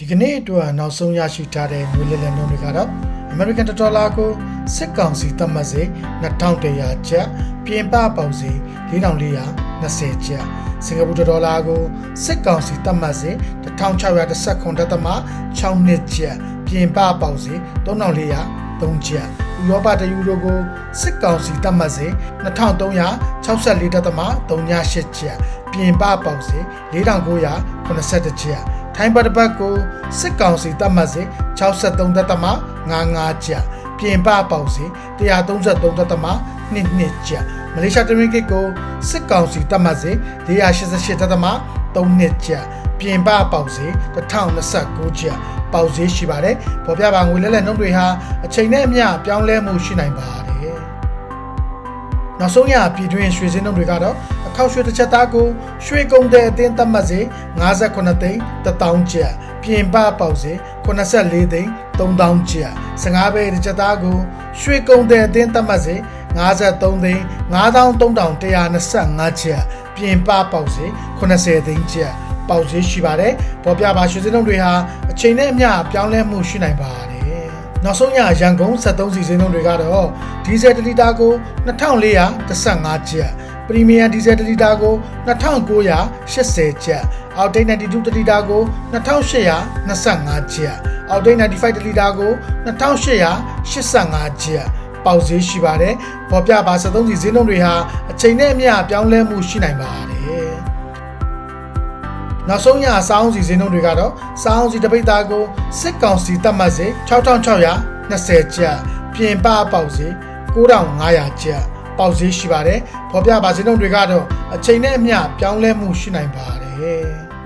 ဒီကနေ့အတွက်နောက်ဆုံးရရှိထားတဲ့ငွေလဲလှယ်နှုန်းတွေကတော့ American Dollar ကိုစစ်ကောင်စီသတ်မှတ်စေ2100ကျပ်ပြင်ပပေါင်စီ4420ကျပ်စင်ကာပူဒေါ်လာကိုစစ်ကောင်စီသတ်မှတ်စေ1619.62.62ကျပ်ပြင်ပပေါင်စီ3403ကျပ်ဥရောပတယူရိုကိုစစ်ကောင်စီသတ်မှတ်စေ2364.38ကျပ်ပြင်ပပေါင်စီ4980ကျပ် ထိုင်းဘတ်တစ်ပတ်ကိုစစ်ကောင်စီတပ်မှတ်စေ63တက်တမ55ကျပ်ပြင်ပပေါက်စီ133တက်တမ22ကျပ်မလေးရှားတမင်ကိတ်ကိုစစ်ကောင်စီတပ်မှတ်စေ488တက်တမ32ကျပ်ပြင်ပပေါက်စီ1029ကျပ်ပေါက်ဈေးရှိပါတယ်ပေါ်ပြပါငွေလဲလဲနှုန်းတွေဟာအချိန်နဲ့အမျှပြောင်းလဲမှုရှိနိုင်ပါတယ် နောက်ဆုံးရပြည်တွင်းရွှေစင်းနှုန်းတွေကတော့အခောက်ရွှေတစ်ချက်သားကိုရွှေကုံတဲ့အတင်းသတ်မှတ်စေ58သိန်း1000ကျပ်ပြင်ပပေါက်စေ84သိန်း3000ကျပ်15ပဲတစ်ချက်သားကိုရွှေကုံတဲ့အတင်းသတ်မှတ်စေ53သိန်း9325ကျပ်ပြင်ပပေါက်စေ80သိန်းကျပ်ပေါက်ဈေးရှိပါတယ်ပေါ်ပြပါရွှေစင်းနှုန်းတွေဟာအချိန်နဲ့အမျှပြောင်းလဲမှုရှိနိုင်ပါတယ် နောက်ဆုံးရရန်ကုန်73စီစဉ်လုံးတွေကတော့ဒီဇယ်1လီတာကို2415ကျပ်ပရီမီယံဒီဇယ်1လီတာကို2980ကျပ်အောက်တိတ်92တလီတာကို2825ကျပ်အောက်တိတ်95တလီတာကို2885ကျပ်ပေါက်ဈေးရှိပါတယ်ပေါ်ပြပါ73စီဈေးနှုန်းတွေဟာအချိန်နဲ့အမျှပြောင်းလဲမှုရှိနိုင်ပါတယ် နောက်ဆုံးရစောင်းစီစင်းနှုန်းတွေကတော့စောင်းစီတပိတ်သားကိုစစ်ကောင်စီတက်မှတ်စေ6620ကျပ်ပြင်ပပေါက်စေ9500ကျပ်ပေါက်ဈေးရှိပါတယ်။ဖော်ပြပါစင်းနှုန်းတွေကတော့အချိန်နဲ့အမျှပြောင်းလဲမှုရှိနိုင်ပါတယ်။